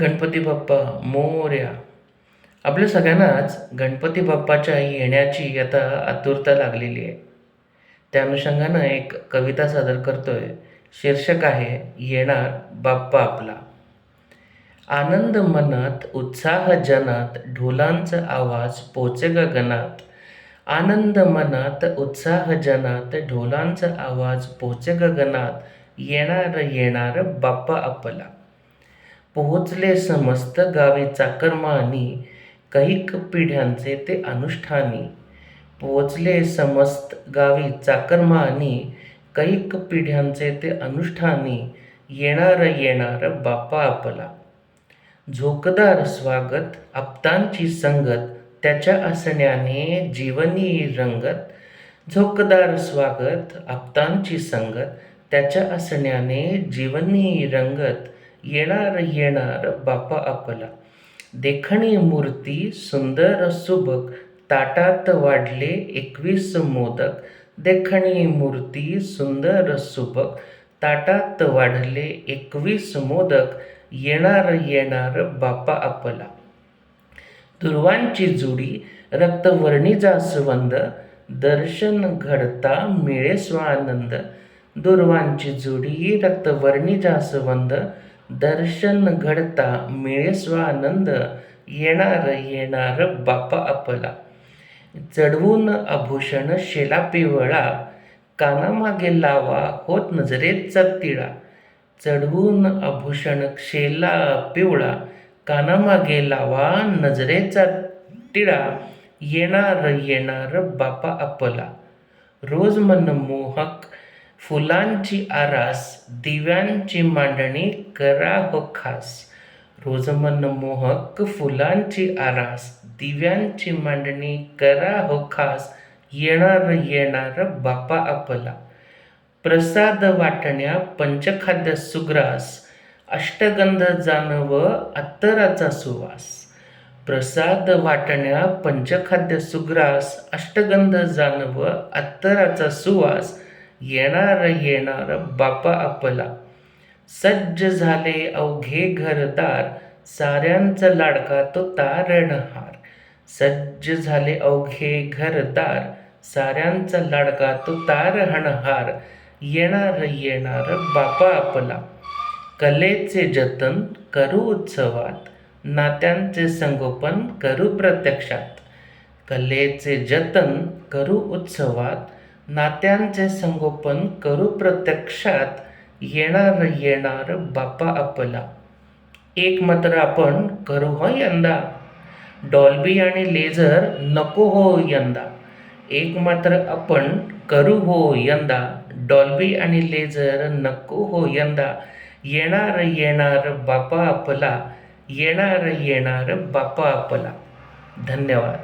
गणपती बाप्पा मोर्या. आपल्या सगळ्यांनाच गणपती बाप्पाच्या येण्याची आता आतुरता लागलेली आहे. त्या अनुषंगानं एक कविता सादर करतोय. शीर्षक आहे येणार बाप्पा आपला. आनंद मनात उत्साह जनात ढोलांचा आवाज पोचे गगनात आनंद मनात उत्साह जनात ढोलांचा आवाज पोचे गगनात येणार येणार बाप्पा आपला. पोहोचले समस्त गावी चाकरमानी कैक पिढ्यांचे ते अनुष्ठानी. पोहोचले समस्त गावी चाकरमानी कैक पिढ्यांचे ते अनुष्ठानी. येणार येणार बाप्पा आपला. झोकदार स्वागत आप्तांची संगत त्याच्या असण्याने जीवनी रंगत. झोकदार स्वागत आप्तांची संगत त्याच्या असण्याने जीवनी रंगत. येणार येणार बापा आपला. देखणी मूर्ती सुंदर सुबक ताटात वाढले एकवीस मोदक. देखणी मूर्ती सुंदर सुबक ताटात वाढले एकवीस मोदक. येणार येणार बाप्पा आपला. दुर्वांची जुडी रक्तवर्णी जास्वंद दर्शन घडता मिळे स्वानंद. दुर्वांची जुडी रक्तवर्णी जास्वंद दर्शन घडता मिळेस्वानंद येणार येणार बापा आपला. चढवून आभूषण शेला पिवळा कानामागे लावा होत नजरेचा तिळा चढवून आभूषण शेला पिवळा कानामागे लावा नजरेचा टिळा येणार येणार बापा आपला. रोज मनमोहक फुलांची आरास दिव्यांची मांडणी करा हो खास. रोज मनमोहक फुलांची आरास दिव्यांची मांडणी करा हो खास. येणार येणार बाप्पा आपला. प्रसाद वाटण्या पंचखाद्य सुग्रास. अष्टगंध जानव अत्तराचा सुवास. प्रसाद वाटण्या पंचखाद्य सुग्रास. अष्टगंध जानव अत्तराचा सुवास. येणार येणार बापा आपला. सज्ज झाले अवघे घरदार साऱ्यांचा लाडका तो तारणहार. सज्ज झाले अवघे घरदार साऱ्यांचा लाडका तो तारणहार. येणार येणार बाप्पा आपला. कलेचे जतन करू उत्सवात नात्यांचे संगोपन करू प्रत्यक्षात. कलेचे जतन करू उत्सवात नात्यांचे संगोपन करू प्रत्यक्षात येणार येणार बाप्पा आपला. एक मात्र आपण करू हो यंदा. डॉल्बी आणि लेझर नको हो यंदा. एक मात्र आपण करू हो यंदा. डॉल्बी आणि लेझर नको हो यंदा. येणार येणार बापा आपला. येणार येणार बाप्पा आपला. धन्यवाद.